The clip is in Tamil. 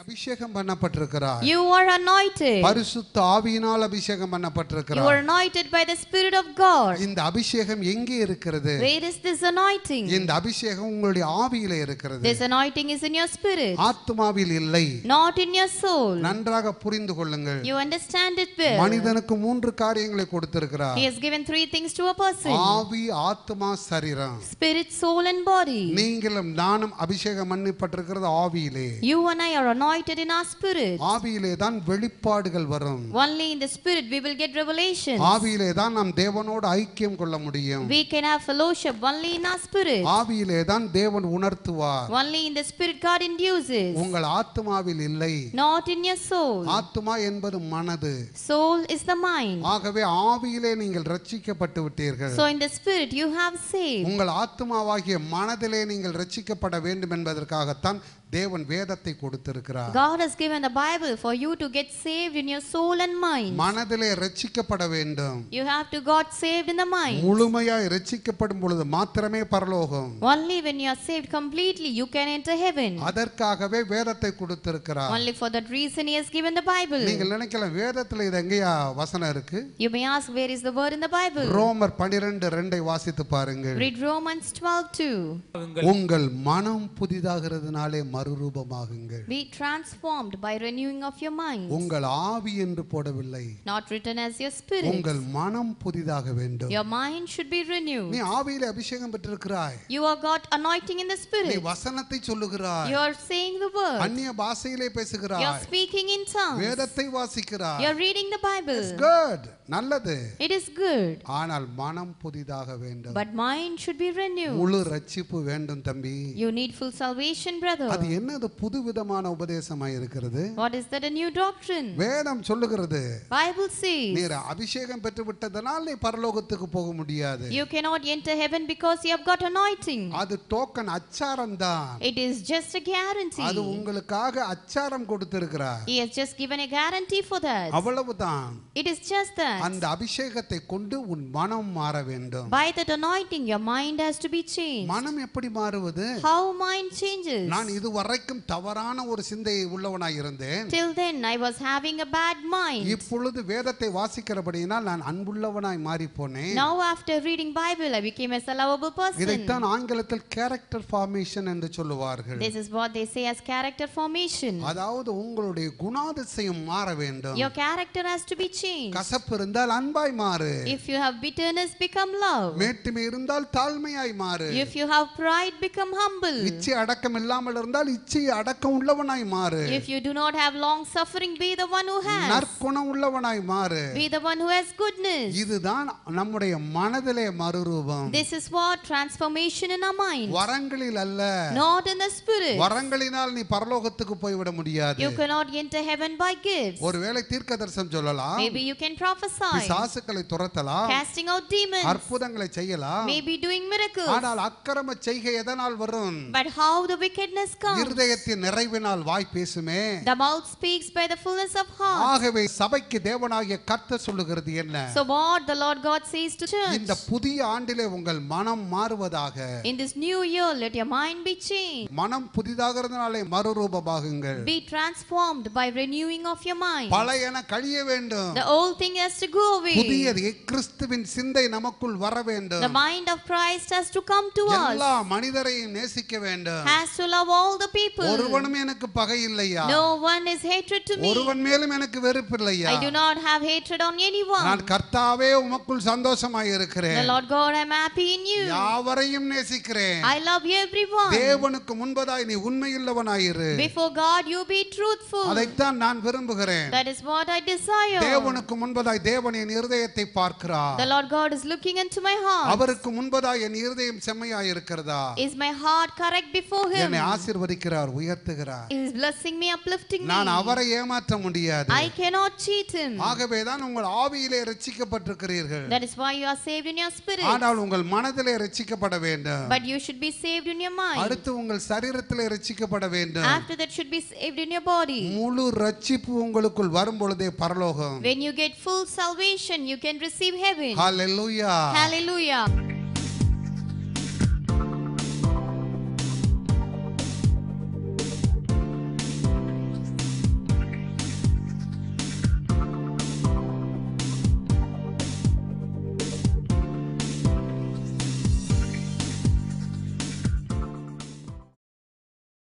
அபிஷேகம் பண்ணப்பட்டிருக்கிறார் You are anointed. பரிசுத்த ஆவியினால் அபிஷேகம் You பண்ணப்பட்டிருக்கிறார் are anointed by the Spirit of God. இந்த அபிஷேகம் எங்கே இருக்கிறது Where is this anointing? இந்த அபிஷேகம் உங்களுடைய ஆவியில இருக்கிறது This anointing is in your spirit, ஆத்மாவில் இல்லை not in your soul. நன்றாக புரிந்து கொள்ளுங்கள் You understand it well. மனிதனுக்கு மூன்று காரியங்களை கொடுத்திருக்கிறார் He has given three things to a person ஆவி ஆத்மா சரீரம் spirit, soul, and body. நீங்களும் நானும் அபிஷேகம் பண்ணப்பட்டிருக்கிறது ஆவியிலே You and I are anointed in our spirit. ஆவியிலே தான் வெளிப்பாடுகள் வரும் Only in the spirit we will get revelation. ஆவியிலே தான் நாம் தேவனோடு ஐக்கியம் கொள்ள முடியும் We can have fellowship only in our spirit. ஆவியிலே தான் தேவன் உணர்த்துவார் Only in the spirit God induces, உங்கள் ஆத்மாவில் இல்லை not in your soul. ஆத்மா என்பது மனது Soul is the mind. ஆகவே ஆவியிலே நீங்கள் ரட்சிக்கப்பட்டு விட்டீர்கள் So in the spirit you have saved. உங்கள் ஆத்மாவாகிய மனதிலே நீங்கள் ரட்சிக்கப்பட வேண்டும் என்பதற்காகத்தான் தேவன் வேதத்தை கொடுத்திருக்கிறார் God has given the Bible for you to get saved in your soul and mind. மனதிலே ரட்சிக்கப்பட வேண்டும் You have to got saved in the mind. முழுமையாய் ரட்சிக்கப்படும் பொழுது மாத்திரமே பரலோகம் Only when you are saved completely you can enter heaven. அதற்காகவே வேதத்தை கொடுத்திருக்கிறார் Only for that reason he has given the Bible. நீங்கள் நினைக்கலாம் வேதத்துல இது எங்கேயா வசனம் இருக்கு You may ask where is the word in the Bible? ரோமர் பனிரெண்டு ரெண்டை வாசித்து பாருங்கள் Read Romans 12 2. உங்கள் மனம் புதிதாகிறதுனாலே மறுரூபமாகுங்கள் Be transformed by renewing of your mind. உங்கள் ஆவி என்று போடவில்லை Not written as your spirit. உங்கள் மனம் புதிதாக வேண்டும் Your mind should be renewed. நீ ஆவியில அபிஷேகம் பெற்றிருக்கிறாய் You are got anointing in the நீ spirit. வசனத்தை சொல்லுகிறாய் You are saying the word. அந்நிய பாஷையிலே You are பேசுகிறாய் speaking in tongues. வேதத்தை வாசிக்கிறாய் You are reading the Bible. Good நல்லது It is good. ஆனால் மனம் புதிதாக வேண்டும் But mind should be renewed. முழு ரட்சிப்பு வேண்டும் தம்பி You need full salvation, brother. அது என்னது புதுவிதமான உபதேசமாய் இருக்கிறது What is that a new doctrine? வேதம் சொல்லுகிறது Bible says நீர் அபிஷேகம் பெற்று விட்டதனால் நீ பரலோகத்துக்கு போக முடியாது you cannot enter heaven because you have got anointing. அது டோக்கன் அச்சாரம் தான் It is just a guarantee. அது உங்களுக்காக அச்சாரம் கொடுத்திருக்கிறார் He has just given a guarantee for that. அவ்வளவுதான் It is just that. அந்த அபிஷேகத்தை கொண்டு உன் மனம் மாற வேண்டும் By that anointing, your mind has to be changed. மனம் எப்படி மாறுவது How mind changes. நான் இதுவரைக்கும் தவறான ஒரு சிந்தையை உள்ளவனாய் இருந்தேன் Till then, I was having a bad mind. இப்பொழுது வேதத்தை வாசிக்கிறபடியினால் நான் அன்புள்ளவனாய் மாறி போனேன் Now, after reading Bible, I became a lovable person. இதைத்தான் ஆங்கிலத்தில் கேரக்டர் ஃபார்மேஷன் என்று சொல்லுவார்கள் This is what they say as character formation. அதாவது உங்களுடைய குணாதிசயம் மாற வேண்டும் Your character has to be changed. கசப்பு இருந்தால் அன்பாய் மாறு If you have bitterness, become love. மேட்டுமை இருந்தால் தாழ்மையாய் மாறு If you have pride, become humble. இச்சை அடக்கம் இல்லாமல் இருந்தால் இச்சை அடக்கம் உள்ளவனாய் மாறு If you do not have long suffering, be the one who has. நற்குணம் உள்ளவனாய் மாறு Be the one who has goodness. இதுதான் நம்முடைய மனதிலே மறுரூபம் This is what transformation in our mind. வரங்களில் அல்ல Not in the spirit. வரங்களினால் நீ பரலோகத்துக்கு போய்விட முடியாது You cannot enter heaven by gifts. ஒருவேளை தீர்க்க தரிசனம் சொல்லலாம் Maybe you can prophesy. பிசாசுக்களை துரத்தலாம் Casting out demons. அற்புதங்களை செய்யலாம் Maybe doing miracles. ஆனால் அக்கிரம செய்கை எதனால் வரும் But how the wickedness comes? இருதயத்தின் நிறைவினால் வாய் பேசுமே The mouth speaks by the fullness of heart. ஆகவே சபைக்கு தேவனாகிய கர்த்தர் சொல்லுகிறது என்ன So what the Lord God says to இந்த church? புதிய ஆண்டிலே உங்கள் மனம் மாறுவதாக In this new year, let your mind be changed. மனம் புதிதாகிறதுனாலே மறுரூபமாகுங்கள் Be transformed by renewing of your mind. பழையன கழிய வேண்டும் The old thing has to go away. புதியது கிறிஸ்துவின் சிந்தை நமக்குள் வர The வேண்டும் mind of Christ has to come to us. எல்லா மனிதரையும் நேசிக்க வேண்டும் Has to love all the people. ஒருவனும் எனக்கு பகை இல்லையா No one is hatred to me. ஒருவன் மேலும் எனக்கு வெறுப்பு இல்லையா I do not have hatred on anyone. நான் கர்த்தாவே உமக்குள் சந்தோஷமாய் The இருக்கிறேன் Lord God, I'm happy in you. யாவரையும் நேசிக்கிறேன் I love everyone. தேவனுக்கு முன்பதாய் நீ உண்மையுள்ளவனாயிரு Before God, you be truthful. அதைத்தான் நான் விரும்புகிறேன் That is what I desire. தேவனுக்கு முன்பதாய் தேவன் என் இருதயத்தை பார்க்கிறார் The Lord God is looking into my heart. அவருக்கு முன்பதாய் என் இருதயம் செம்மையாய் இருக்கிறதா Is my heart correct before Him? என்னை ஆசீர்வதிக்கிறார் உயர்த்துகிறார் He is blessing me, uplifting me. நான் அவரை ஏமாற்ற முடியாது I cannot cheat Him. ஆகவேதான் உங்கள் ஆவியிலே ரட்சிக்கப்பட்டிருக்கிறீர்கள் That is why you are saved in your spirit. ஆனால் உங்கள் மனதிலே ரட்சிக்கப்பட வேண்டும் But you should be saved in your mind. அடுத்து உங்கள் சரீரத்திலே ரட்சிக்கப்பட வேண்டும் After that, should be saved in your body. முழு ரட்சிப்பு உங்களுக்குள் வரும் பொழுதே பரலோகம் When you get full salvation, you can receive heaven. Hallelujah Hallelujah.